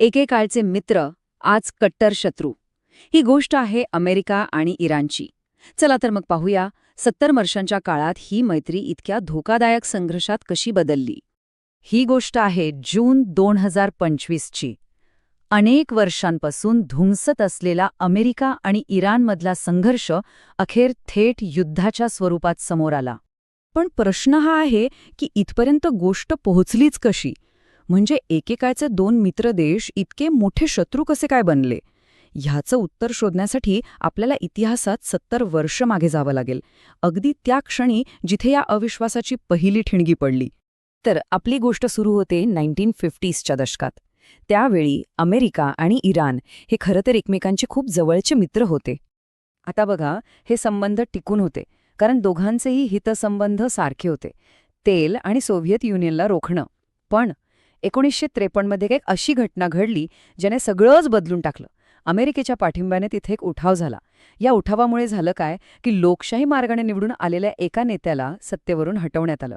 एकेकाळचे मित्र आज कट्टर शत्रू. ही गोष्ट आहे अमेरिका आणि इराणची. चला तर मग पाहूया सत्तर वर्षांच्या काळात ही मैत्री इतक्या धोकादायक संघर्षात कशी बदलली. ही गोष्ट आहे जून दोन हजार पंचवीसची अनेक वर्षांपासून धुमसत असलेला अमेरिका आणि इराणमधला संघर्ष अखेर थेट युद्धाच्या स्वरूपात समोर आला. पण प्रश्न हा आहे की इथपर्यंत गोष्ट पोहोचलीच कशी? म्हणजे एकेकाचे दोन मित्र देश इतके मोठे शत्रू कसे काय बनले? ह्याचं उत्तर शोधण्यासाठी आपल्याला इतिहासात सत्तर वर्ष मागे जावं लागेल. अगदी त्या क्षणी जिथे या अविश्वासाची पहिली ठिणगी पडली. तर आपली गोष्ट सुरू होते नाईन्टीन फिफ्टीजच्या दशकात. त्यावेळी अमेरिका आणि इराण हे खरं तर एकमेकांचे खूप जवळचे मित्र होते. आता बघा हे संबंध टिकून होते. कारण दोघांचेही हितसंबंध सारखे होते. तेल आणि सोव्हिएत युनियनला रोखणं. पण एकोणीसशे त्रेपन्नमध्ये एक अशी घटना घडली ज्याने सगळंच बदलून टाकलं. अमेरिकेच्या पाठिंब्याने तिथे एक उठाव झाला. या उठावामुळे झालं काय की लोकशाही मार्गाने निवडून आलेल्या एका नेत्याला सत्तेवरून हटवण्यात आलं.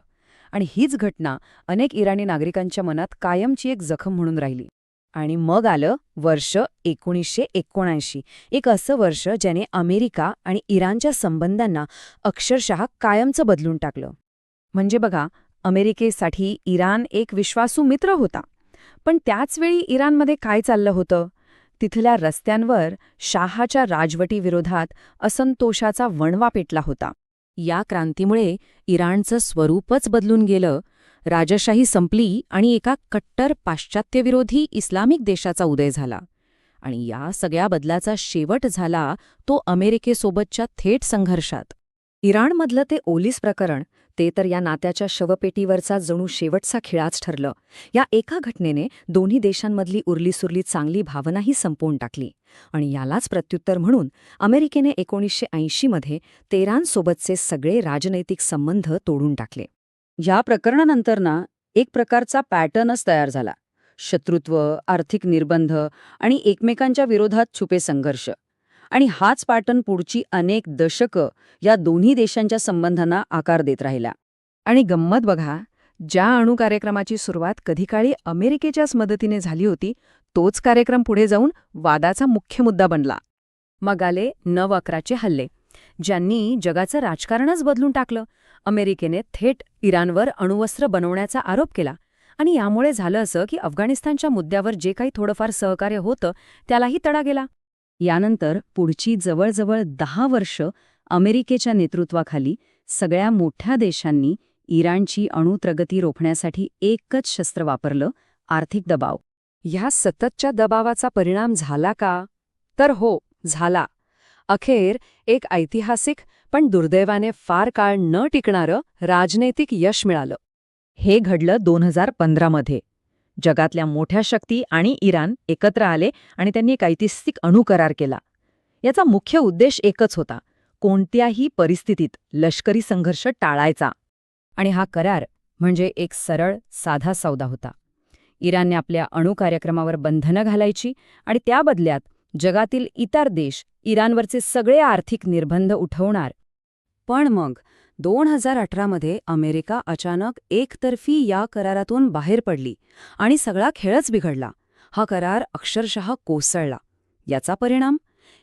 आणि हीच घटना अनेक इराणी नागरिकांच्या मनात कायमची एक जखम म्हणून राहिली. आणि मग आलं वर्ष एकोणीसशे एकोणऐंशी. एक असं वर्ष ज्याने अमेरिका आणि इराणच्या संबंधांना अक्षरशः कायमचं बदलून टाकलं. म्हणजे बघा अमेरिकेसाठी इराण एक विश्वासू मित्र होता. पण त्याचवेळी इराणमध्ये काय चाललं होतं? तिथल्या रस्त्यांवर शाहाच्या राजवटीविरोधात असंतोषाचा वणवा पेटला होता. या क्रांतीमुळे इराणचं स्वरूपच बदलून गेलं. राजशाही संपली आणि एका कट्टर पाश्चात्यविरोधी इस्लामिक देशाचा उदय झाला. आणि या सगळ्या बदलाचा शेवट झाला तो अमेरिकेसोबतच्या थेट संघर्षात. इराणमधलं ते ओलीस प्रकरण ते तर या नात्याच्या शवपेटीवरचा जणू शेवटचा खिळाच ठरलं. या एका घटनेने दोन्ही देशांमधली उरलीसुरली चांगली भावनाही संपवून टाकली. आणि यालाच प्रत्युत्तर म्हणून अमेरिकेने एकोणीसशे ऐंशीमध्ये तेरांसोबतचे सगळे राजनैतिक संबंध तोडून टाकले. या प्रकरणानंतर ना एक प्रकारचा पॅटर्नच तयार झाला. शत्रुत्व आर्थिक निर्बंध आणि एकमेकांच्या विरोधात छुपे संघर्ष. आणि हाच पॅटर्न पुढची अनेक दशकं या दोन्ही देशांच्या संबंधांना आकार देत राहिला. आणि गंमत बघा ज्या अणू कार्यक्रमाची सुरुवात कधीकाळी अमेरिकेच्याच मदतीने झाली होती तोच कार्यक्रम पुढे जाऊन वादाचा मुख्य मुद्दा बनला. मग आले नव अकराचे हल्ले ज्यांनी जगाचं राजकारणच बदलून टाकलं. अमेरिकेने थेट इराणवर अणुवस्त्र बनवण्याचा आरोप केला. आणि यामुळे झालं असं की अफगाणिस्तानच्या मुद्द्यावर जे काही थोडंफार सहकार्य होतं त्यालाही तडा गेला. यानंतर पुढची जवळजवळ दहा वर्ष अमेरिकेच्या नेतृत्वाखाली सगळ्या मोठ्या देशांनी इराणची अणुप्रगती रोखण्यासाठी एकच शस्त्र वापरलं आर्थिक दबाव. ह्या सततच्या दबावाचा परिणाम झाला का? तर हो झाला. अखेर एक ऐतिहासिक पण दुर्दैवाने फार काळ न टिकणारं राजनैतिक यश मिळालं. हे घडलं दोन हजार पंधरामध्ये जगातल्या मोठ्या शक्ती आणि इराण एकत्र आले आणि त्यांनी एक ऐतिहासिक अणुकरार केला. याचा मुख्य उद्देश एकच होता कोणत्याही परिस्थितीत लष्करी संघर्ष टाळायचा. आणि हा करार म्हणजे एक सरळ साधा सौदा होता. इराणने आपल्या अणुकार्यक्रमावर बंधनं घालायची आणि त्या बदल्यात जगातील इतर देश इराणवरचे सगळे आर्थिक निर्बंध उठवणार. पण मग दोन हजार अठरामध्ये अमेरिका अचानक एकतर्फी या करारातून बाहेर पडली आणि सगळा खेळच बिघडला. हा करार अक्षरशः कोसळला. याचा परिणाम?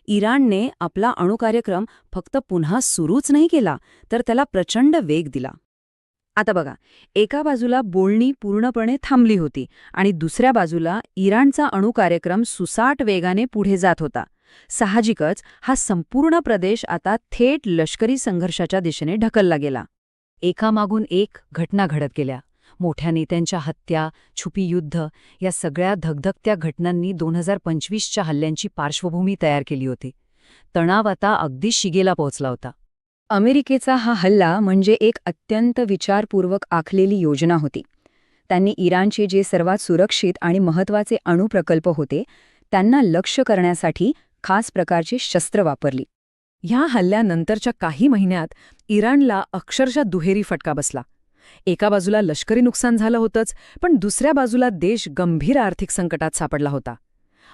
इराणने आपला अणुकार्यक्रम फक्त पुन्हा सुरूच नाही केला तर त्याला प्रचंड वेग दिला. आता बघा एका बाजूला बोलणी पूर्णपणे थांबली होती आणि दुसऱ्या बाजूला इराणचा अणुकार्यक्रम सुसाट वेगाने पुढे जात होता. साहजिकच हा संपूर्ण प्रदेश आता थेट लष्करी संघर्षाच्या दिशेने ढकलला गेला. एकामागून एक घटना घडत गेल्या. मोठ्या नेत्यांच्या हत्या छुपी युद्ध या सगळ्या धगधगत्या घटनांनी दोन हजार पंचवीसच्या हल्ल्यांची पार्श्वभूमी तयार केली होती. तणाव आता अगदी शिगेला पोहोचला होता. अमेरिकेचा हा हल्ला म्हणजे एक अत्यंत विचारपूर्वक आखलेली योजना होती. त्यांनी इराणचे जे सर्वात सुरक्षित आणि महत्त्वाचे अणुप्रकल्प होते त्यांना लक्ष्य करण्यासाठी खास प्रकारची शस्त्र वापरली. ह्या हल्ल्यानंतरच्या काही महिन्यात इराणला अक्षरशः दुहेरी फटका बसला. एका बाजूला लष्करी नुकसान झालं होतंच पण दुसऱ्या बाजूला देश गंभीर आर्थिक संकटात सापडला होता.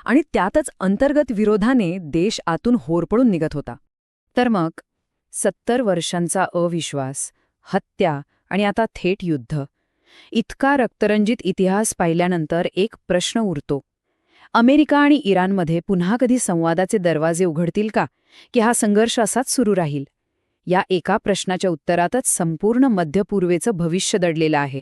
आणि त्यातच अंतर्गत विरोधाने देश आतून होरपळून निघत होता. तर मग? सत्तर वर्षांचा अविश्वास हत्या आणि आता थेट युद्ध. इतका रक्तरंजित इतिहास पाहिल्यानंतर एक प्रश्न उरतो. अमेरिका आणि इराणमध्ये पुन्हा कधी संवादाचे दरवाजे उघडतील का? की हा संघर्ष असाच सुरू राहील? या एका प्रश्नाच्या उत्तरातच संपूर्ण मध्यपूर्वेचं भविष्य दडलेलं आहे.